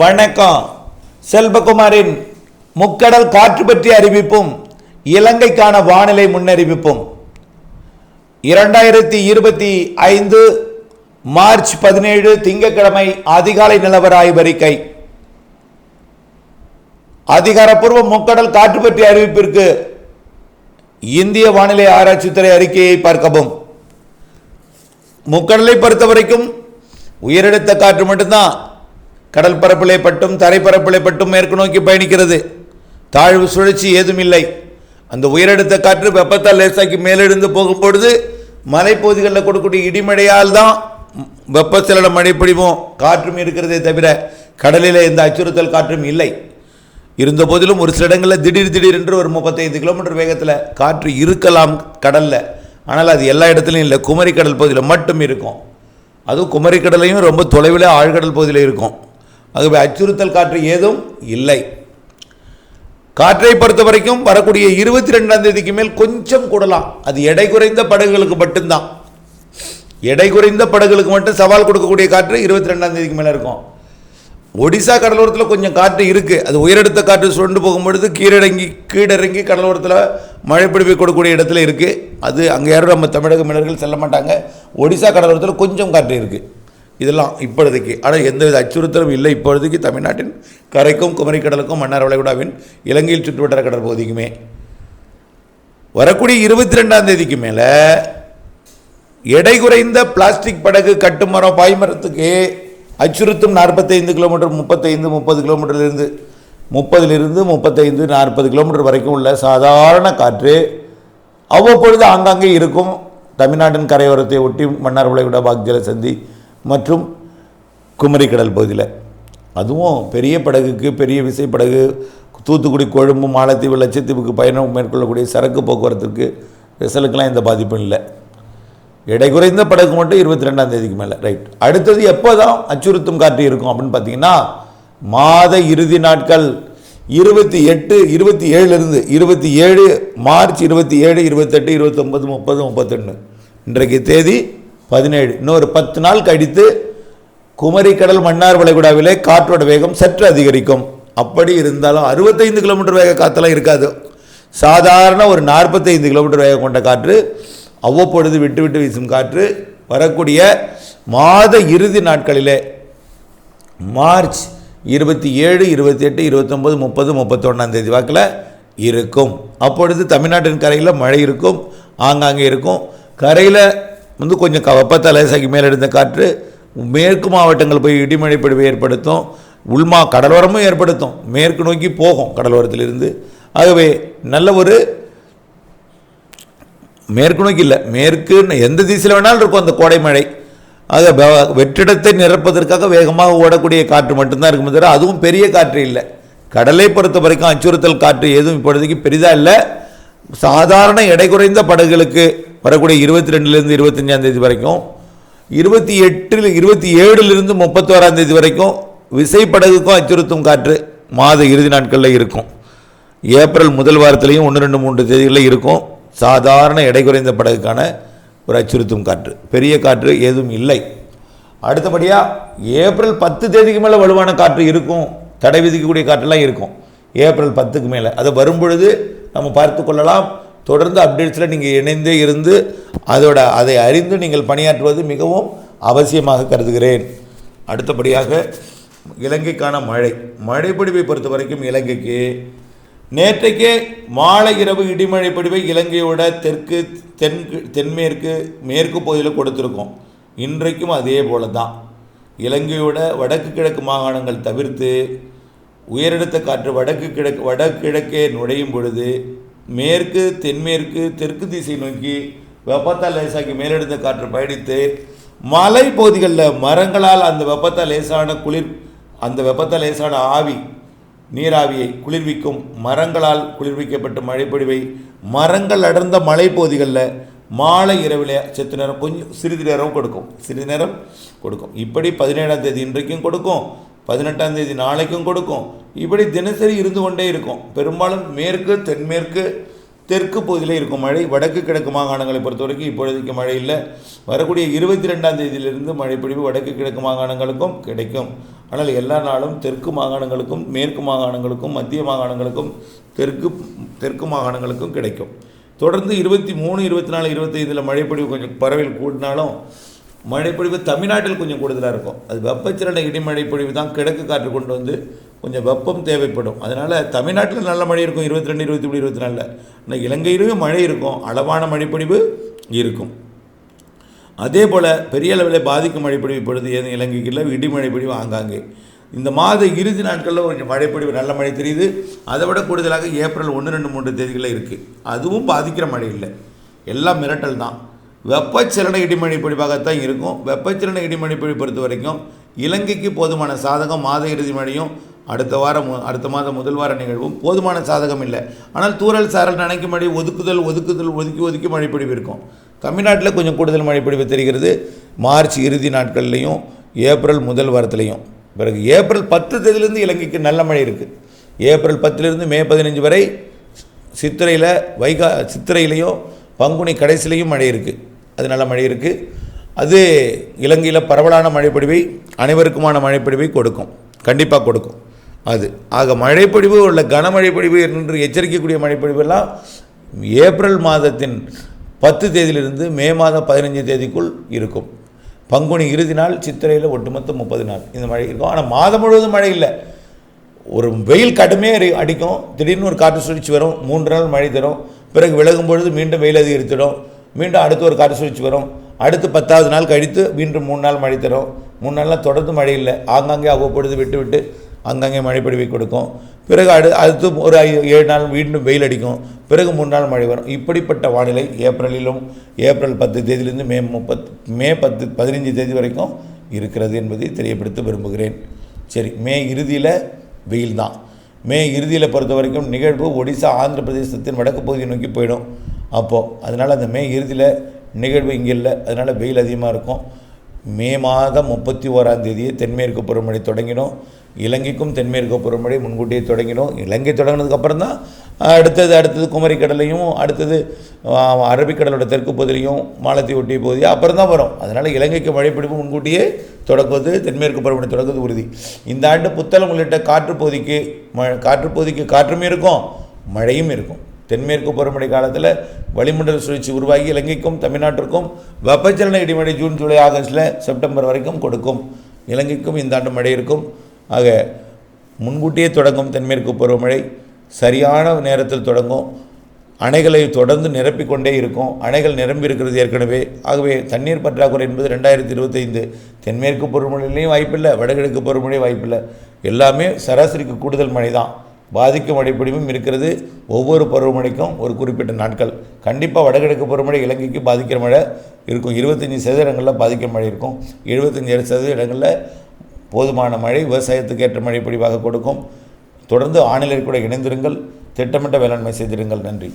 வணக்கம். செல்வகுமாரின் முக்கடல் காற்று பற்றிய அறிவிப்பும் இலங்கைக்கான வானிலை முன்னறிவிப்பும். இரண்டாயிரத்தி இருபத்தி ஐந்து மார்ச் பதினேழு திங்கட்கிழமை அதிகாலை நிலவர ஆய்வறிக்கை அதிகாரப்பூர்வ முக்கடல் காற்று பற்றிய அறிவிப்பிற்கு இந்திய வானிலை ஆராய்ச்சித்துறை அறிக்கையை பார்க்கவும். முக்கடலை பொறுத்த வரைக்கும் உயரழுத்த காற்று மட்டும்தான் கடல் பரப்பிலே பட்டும் தரைப்பரப்பிலே பட்டும் மேற்கு நோக்கி பயணிக்கிறது. தாழ்வு சுழற்சி ஏதும் இல்லை அந்த உயரெடுத்த காற்று வெப்பத்தால் லேசாக்கி மேலெழுந்து போகும்பொழுது மலைப்பகுதிகளில் கொடுக்கக்கூடிய இடிமழையால் தான் வெப்பச்சலன மழை காற்றும் இருக்கிறதே தவிர கடலில் எந்த அச்சுறுத்தல் காற்றும் இல்லை. இருந்த போதிலும் ஒரு சில இடங்களில் திடீர் திடீரென்று ஒரு முப்பத்தைந்து கிலோமீட்டர் வேகத்தில் காற்று இருக்கலாம் கடலில். ஆனால் அது எல்லா இடத்துலையும் இல்லை. குமரி கடல் பகுதியில் மட்டும் இருக்கும். அதுவும் குமரிக்கடலையும் ரொம்ப தொலைவில் ஆழ்கடல் பகுதியில் இருக்கும். ஆகவே அச்சுறுத்தல் காற்று ஏதும் இல்லை. காற்றை பொறுத்த வரைக்கும் வரக்கூடிய இருபத்தி ரெண்டாம் தேதிக்கு மேல் கொஞ்சம் கூடலாம். அது எடை குறைந்த படகுகளுக்கு மட்டும்தான். எடை குறைந்த படகுகளுக்கு மட்டும் சவால் கொடுக்கக்கூடிய காற்று இருபத்தி ரெண்டாம் தேதிக்கு மேலே இருக்கும். ஒடிசா கடலோரத்தில் கொஞ்சம் காற்று இருக்குது அது உயரெடுத்த காற்று சுரண்டு போகும்பொழுது கீழடங்கி கீழிறங்கி கடலோரத்தில் மழை பிடிப்பை கொடுக்கக்கூடிய இடத்துல இருக்குது அது அங்கே யாரும் நம்ம தமிழக மீனவர்கள் செல்ல மாட்டாங்க. ஒடிசா கடலோரத்தில் கொஞ்சம் காற்று இருக்குது இதெல்லாம் இப்பொழுதுக்கு. ஆனால் எந்தவித அச்சுறுத்தலும் இல்லை. இப்பொழுதுக்கு தமிழ்நாட்டின் கரைக்கும் குமரிக்கடலுக்கும் மன்னார் வளைகுடாவின் இலங்கையில் சுற்றுவட்டார கடல் பகுதிக்குமே. வரக்கூடிய இருபத்தி ரெண்டாம் தேதிக்கு மேலே எடை குறைந்த பிளாஸ்டிக் படகு கட்டுமரம் பாய்மரத்துக்கு அச்சுறுத்தும் நாற்பத்தைந்து கிலோமீட்டர் முப்பத்தைந்து முப்பது கிலோமீட்டர்லேருந்து முப்பதிலிருந்து முப்பத்தைந்து நாற்பது கிலோமீட்டர் வரைக்கும் உள்ள சாதாரண காற்று அவ்வப்பொழுது ஆங்காங்கே இருக்கும். தமிழ்நாட்டின் கரையோரத்தை ஒட்டி மன்னார் விளைவிட பாக்ஜல சந்தி மற்றும் குமரி கடல் பகுதியில். அதுவும் பெரிய படகுக்கு பெரிய விசைப்படகு தூத்துக்குடி கொழும்பு மாலத்தீவு லட்சத்தீவுக்கு பயணம் மேற்கொள்ளக்கூடிய சரக்கு போக்குவரத்துக்கு வெசலுக்கெல்லாம் எந்த பாதிப்பும் இல்லை. எடை குறைந்த படகு மட்டும் இருபத்தி ரெண்டாம் தேதிக்கு மேலே. ரைட் அடுத்தது எப்போ தான் அச்சுறுத்தும் காற்று இருக்கும் அப்படின்னு பார்த்தீங்கன்னா மாத இறுதி நாட்கள் இருபத்தி எட்டு இருபத்தி ஏழுலேருந்து இருபத்தி ஏழு மார்ச் இருபத்தி ஏழு இருபத்தெட்டு இருபத்தொம்பது முப்பது முப்பத்தொன்று இன்றைக்கு தேதி பதினேழு. இன்னொரு பத்து நாள் கழித்து குமரி கடல் மன்னார் வளைகுடாவிலே காற்றோட வேகம் சற்று அதிகரிக்கும். அப்படி இருந்தாலும் அறுபத்தைந்து கிலோமீட்டர் வேக காற்றெல்லாம் இருக்காது. சாதாரண ஒரு நாற்பத்தைந்து கிலோமீட்டர் வேகம் கொண்ட காற்று அவ்வப்பொழுது விட்டு விட்டு வீசும் காற்று வரக்கூடிய மாத இறுதி நாட்களிலே மார்ச் இருபத்தி ஏழு இருபத்தி எட்டு இருபத்தொம்பது முப்பது முப்பத்தொன்னாம் தேதி வாக்கில் இருக்கும். அப்பொழுது தமிழ்நாட்டின் கரையில் மழை இருக்கும் ஆங்காங்கே இருக்கும். கரையில் வந்து கொஞ்சம் க வெப்பத்தை லேசாக்கி மேலெடுத்த காற்று மேற்கு மாவட்டங்கள் போய் இடிமழை பொழிவை ஏற்படுத்தும் உள்மா கடலோரமும் ஏற்படுத்தும். மேற்கு நோக்கி போகும் கடலோரத்திலிருந்து. ஆகவே நல்ல ஒரு மேற்கு நோக்கி இல்லை மேற்கு எந்த திசையில் வேணாலும் இருக்கும் அந்த கோடை மழை. ஆக வெற்றிடத்தை நிரப்பதற்காக வேகமாக ஓடக்கூடிய காற்று மட்டும்தான் இருக்குமே தவிர அதுவும் பெரிய காற்று இல்லை. கடலை பொறுத்த வரைக்கும் அச்சுறுத்தல் காற்று எதுவும் இப்பொழுதைக்கு பெரிதாக இல்லை. சாதாரண எடை குறைந்த படகுகளுக்கு வரக்கூடிய இருபத்தி ரெண்டுலேருந்து இருபத்தஞ்சாம் தேதி வரைக்கும் இருபத்தி எட்டில் இருபத்தி ஏழுலேருந்து முப்பத்தோராம் தேதி வரைக்கும் விசைப்படகுக்கும் அச்சுறுத்தும் காற்று மாத இறுதி நாட்களில் இருக்கும். ஏப்ரல் முதல் வாரத்திலையும் ஒன்று ரெண்டு மூன்று தேதிகளில் இருக்கும். சாதாரண எடை குறைந்த படகுக்கான ஒரு அச்சுறுத்தும் காற்று. பெரிய காற்று ஏதும் இல்லை. அடுத்தபடியாக ஏப்ரல் பத்து தேதிக்கு மேலே வலுவான காற்று இருக்கும். தடை விதிக்கக்கூடிய காற்றெல்லாம் இருக்கும். ஏப்ரல் பத்துக்கு மேலே. அது வரும்பொழுது நம்ம பார்த்து கொள்ளலாம். தொடர்ந்து அப்டேட்ஸில் நீங்கள் இணைந்தே இருந்து அதோட அதை அறிந்து நீங்கள் பணியாற்றுவது மிகவும் அவசியமாக கருதுகிறேன். அடுத்தபடியாக இலங்கைக்கான மழை. மழைப்பொழிவை பொறுத்த வரைக்கும் இலங்கைக்கு நேற்றைக்கே மாலை இரவு இடிமழை பொழிவை இலங்கையோட தெற்கு தென் தென்மேற்கு மேற்கு பகுதியில் கொடுத்துருக்கோம். இன்றைக்கும் அதே போல தான் இலங்கையோட வடக்கு கிழக்கு மாகாணங்கள் தவிர்த்து உயரெடுத்த காற்று வடக்கு கிழக்கு வடகிழக்கே நுழையும் பொழுது மேற்கு தென்மேற்கு தெற்கு திசை நோக்கி வெப்பத்தால் லேசாக்கி மேலெடுத்த காற்று பயணித்து மலை பகுதிகளில் மரங்களால் அந்த வெப்பத்தால் லேசான குளிர் அந்த வெப்பத்தால் லேசான ஆவி நீராவியை குளிர்விக்கும் மரங்களால் குளிர்விக்கப்பட்ட மழைப்பொழிவை மரங்கள் அடர்ந்த மலைப்பகுதிகளில் மாலை இரவில் செத்து நேரம் கொஞ்சம் சிறிது நேரம் கொடுக்கும் சிறிது நேரம் கொடுக்கும். இப்படி பதினேழாம் தேதி இன்றைக்கும் கொடுக்கும். பதினெட்டாம் தேதி நாளைக்கும் கொடுக்கும். இப்படி தினசரி இருந்து கொண்டே இருக்கும். பெரும்பாலும் மேற்கு தென்மேற்கு தெற்கு பகுதியில் இருக்கும் மழை. வடக்கு கிழக்கு மாகாணங்களை பொறுத்த வரைக்கும் இப்பொழுதைக்கு மழை இல்லை. வரக்கூடிய இருபத்தி ரெண்டாம் தேதியிலிருந்து மழைப்பொழிவு வடக்கு கிழக்கு மாகாணங்களுக்கும் கிடைக்கும். ஆனால் எல்லா நாளும் தெற்கு மாகாணங்களுக்கும் மேற்கு மாகாணங்களுக்கும் மத்திய மாகாணங்களுக்கும் தெற்கு தெற்கு மாகாணங்களுக்கும் கிடைக்கும். தொடர்ந்து இருபத்தி மூணு இருபத்தி நாலு இருபத்தைந்தில் மழைப்பொழிவு கொஞ்சம் பரவல் கூடினாலும் மழைப்பொழிவு தமிழ்நாட்டில் கொஞ்சம் கூடுதலாக இருக்கும். அது வெப்பச்சலன இடிமழை பொழிவு தான் கிழக்கு காற்று கொண்டு வந்து கொஞ்சம் வெப்பம் தேவைப்படும். அதனால் தமிழ்நாட்டில் நல்ல மழை இருக்கும். இருபத்தி ரெண்டு இருபத்தி மூணு இருபத்தி நாலில் ஆனால் இலங்கையிலும் மழை இருக்கும். அளவான மழைப்பொழிவு இருக்கும். அதே போல் பெரிய அளவில் பாதிக்கும் மழைப்பொழிவு பொழுது ஏதும் இலங்கைக்கு இல்லை? இடிமழை பொழிவு ஆங்காங்கே. இந்த மாத இறுதி நாட்களில் கொஞ்சம் மழைப்பொழிவு நல்ல மழை தெரியுது. அதை விட கூடுதலாக ஏப்ரல் ஒன்று ரெண்டு மூன்று தேதிகளில் இருக்குது அதுவும் பாதிக்கிற மழை இல்லை. எல்லாம் மிரட்டல் தான். வெப்பச்சலன இடிமழை பொழிவாகத்தான் இருக்கும். வெப்பச்சலன இடிமழை பொழிவு பொறுத்த வரைக்கும் இலங்கைக்கு போதுமான சாதகம் மாத இறுதி மழையும் அடுத்த வாரம் அடுத்த மாதம் முதல் வார நிகழ்வும் போதுமான சாதகம் இல்லை. ஆனால் தூறல் சாரல் நினைக்கும் மழை ஒதுக்குதல் ஒதுக்குதல் ஒதுக்கி ஒதுக்கி மழைப்பிடிவு இருக்கும். தமிழ்நாட்டில் கொஞ்சம் கூடுதல் மழைப்பிடிவு தெரிகிறது. மார்ச் இறுதி நாட்கள்லையும் ஏப்ரல் முதல் வாரத்துலையும். பிறகு ஏப்ரல் பத்து தேதியிலிருந்து இலங்கைக்கு நல்ல மழை இருக்குது ஏப்ரல் பத்திலிருந்து மே பதினஞ்சு வரை சித்திரையில் வைகா சித்திரையிலையும் பங்குனி கடைசிலையும் மழை இருக்குது அது நல்ல மழை இருக்குது அது இலங்கையில் பரவலான மழைப்பொழிவை அனைவருக்குமான மழைப்பொழிவை கொடுக்கும். கண்டிப்பாக கொடுக்கும். அது. ஆக மழைப்பொழிவு உள்ள கனமழைப்பொழிவு என்று எச்சரிக்கக்கூடிய மழைப்பொழிவெல்லாம் ஏப்ரல் மாதத்தின் பத்து தேதியிலிருந்து மே மாதம் பதினஞ்சு தேதிக்குள் இருக்கும். பங்குனி இறுதி நாள் சித்திரையில் ஒட்டுமொத்த முப்பது நாள். இந்த மழை இருக்கும். ஆனால் மாதம் முழுவதும் மழை இல்லை. ஒரு வெயில் கடுமையாக அடிக்கும். திடீர்னு ஒரு காற்று சுழற்சி வரும். மூன்று நாள் மழை தரும். பிறகு விலகும் பொழுது மீண்டும் வெயில் அதிகரித்திடும் மீண்டும் அடுத்து ஒரு காற்று சுழற்சி வரும். அடுத்து பத்தாவது நாள் கழித்து மீண்டும் மூணு நாள் மழை தரும். மூணு நாள்லாம் தொடர்ந்து மழை இல்லை. ஆங்காங்கே அவ்வப்பொழுது விட்டு விட்டு அங்கங்கே மழை பொழிவை கொடுக்கும். பிறகு அடு அடுத்து ஒரு ஐ- ஏழு நாள் மீண்டும் வெயில் அடிக்கும். பிறகு மூணு நாள் மழை வரும். இப்படிப்பட்ட வானிலை ஏப்ரலிலும் ஏப்ரல் பத்து தேதியிலிருந்து மே முப்பத்து மே பத்து பதினஞ்சு தேதி வரைக்கும் இருக்கிறது என்பதை தெரியப்படுத்த விரும்புகிறேன். சரி மே இறுதியில் வெயில் தான் மே இறுதியில் பொறுத்த வரைக்கும் நிகழ்வு ஒடிசா ஆந்திர பிரதேசத்தின் வடக்கு பகுதியை நோக்கி போயிடும். அப்போது அதனால் அந்த மே இறுதியில் நிகழ்வு இங்கே இல்லை. அதனால் வெயில் அதிகமாக இருக்கும். மே மாதம் முப்பத்தி ஓராம் தேதியே தென்மேற்கு பருவமழை தொடங்கினோம் இலங்கைக்கும் தென்மேற்கு பருவமழை முன்கூட்டியே தொடங்கினோம் இலங்கை தொடங்கினதுக்கப்புறம் தான் அடுத்தது அடுத்தது குமரிக்கடலையும் அடுத்தது அரபிக்கடலோட தெற்கு பகுதியிலையும் மாலத்தை ஒட்டிய பகுதி அப்புறம் தான் வரும். அதனால் இலங்கைக்கு மழைப்பிடிப்பு முன்கூட்டியே தொடங்குவது தென்மேற்கு பருவமழை தொடங்குவது உறுதி. இந்த ஆண்டு புத்தளம் உள்ளிட்ட காற்றுப்பகுதிக்கு ம காற்றுப்பகுதிக்கு காற்றும் இருக்கும் மழையும் இருக்கும். தென்மேற்கு பருவமழை காலத்தில் வளிமண்டல சுழற்சி உருவாகி இலங்கைக்கும் தமிழ்நாட்டிற்கும் வெப்பச்சலன இடிமழை ஜூன் ஜூலை ஆகஸ்டில் செப்டம்பர் வரைக்கும் கொடுக்கும். இலங்கைக்கும் இந்த ஆண்டு மழை இருக்கும். ஆக முன்கூட்டியே தொடங்கும் தென்மேற்கு பருவமழை சரியான நேரத்தில் தொடங்கும். அணைகளை தொடர்ந்து நிரப்பிக்கொண்டே இருக்கும். அணைகள் நிரம்பி இருக்கிறது ஏற்கனவே. ஆகவே தண்ணீர் பற்றாக்குறை என்பது ரெண்டாயிரத்தி இருபத்தைந்து தென்மேற்கு பருவமழையிலையும் வாய்ப்பில்லை வடகிழக்கு பருவமழையும் வாய்ப்பில்லை. எல்லாமே சராசரிக்கு கூடுதல் மழை தான் பாதிக்கும் அடிப்படையும் இருக்கிறது. ஒவ்வொரு பருவமழைக்கும் ஒரு குறிப்பிட்ட நாட்கள். கண்டிப்பாக வடகிழக்கு பருவமழை இலங்கைக்கு பாதிக்கிற மழை இருக்கும். இருபத்தஞ்சி சதவீதங்களில் பாதிக்கிற மழை இருக்கும். எழுபத்தஞ்சு சதவீத இடங்களில் போதுமான மழை விவசாயத்துக்கு ஏற்ற மழை பிடிவாக கொடுக்கும். தொடர்ந்து ஆணிலர் கூட இணைந்திருங்கள். திட்டமிட்ட வேளாண்மை செய்திருங்கள். நன்றி.